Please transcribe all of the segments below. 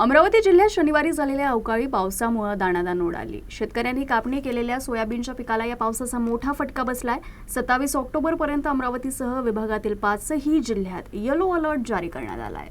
अमरावती जिल्ह्यात शनिवारी झालेल्या अवकाळी पावसामुळे दाणादाण उडाली शेतकऱ्यांनी कापणी केलेल्या सोयाबीनच्या पिकाला या पावसाचा मोठा फटका बसलाय. सत्तावीस ऑक्टोबरपर्यंत अमरावतीसह विभागातील पाचही जिल्ह्यात येलो अलर्ट जारी करण्यात आलाय.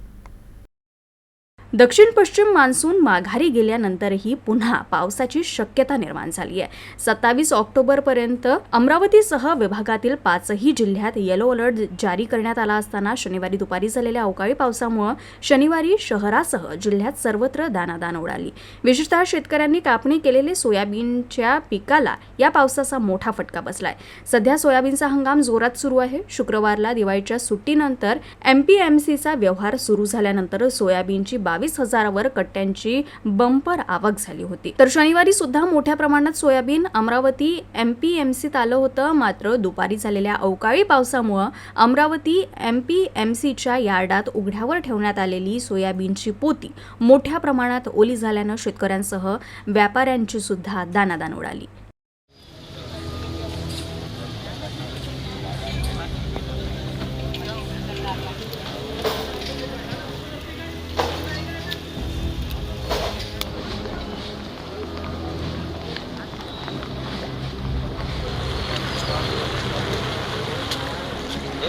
दक्षिण पश्चिम मान्सून माघारी गेल्यानंतरही पुन्हा पावसाची शक्यता निर्माण झाली आहे. सत्तावीस ऑक्टोबरपर्यंत अमरावतीसह विभागातील पाचही जिल्ह्यात येलो अलर्ट जारी करण्यात आला असताना शनिवारी दुपारी झालेल्या अवकाळी पावसामुळे शनिवारी शहरासह जिल्ह्यात सर्वत्र दानादान उडाली. विशेषतः शेतकऱ्यांनी कापणी केलेले सोयाबीनच्या पिकाला या पावसाचा मोठा फटका बसलाय. सध्या सोयाबीनचा हंगाम जोरात सुरू आहे. शुक्रवारला दिवाळीच्या सुट्टीनंतर एमपीएमसीचा व्यवहार सुरू झाल्यानंतर सोयाबीनची बावीस हजारावर कट्ट्यांची बंपर आवक झाली होती. तर शनिवारी सुद्धा मोठ्या प्रमाणात सोयाबीन अमरावती एमपीएमसीत आलं होतं. मात्र दुपारी झालेल्या अवकाळी पावसामुळं अमरावती एमपीएमसीच्या यार्डात उघड्यावर ठेवण्यात आलेली सोयाबीनची पोती मोठ्या प्रमाणात ओली झाल्यानं शेतकऱ्यांसह व्यापाऱ्यांची सुद्धा दानादान उडाली.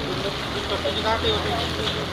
ずっと手にかけようとしてる。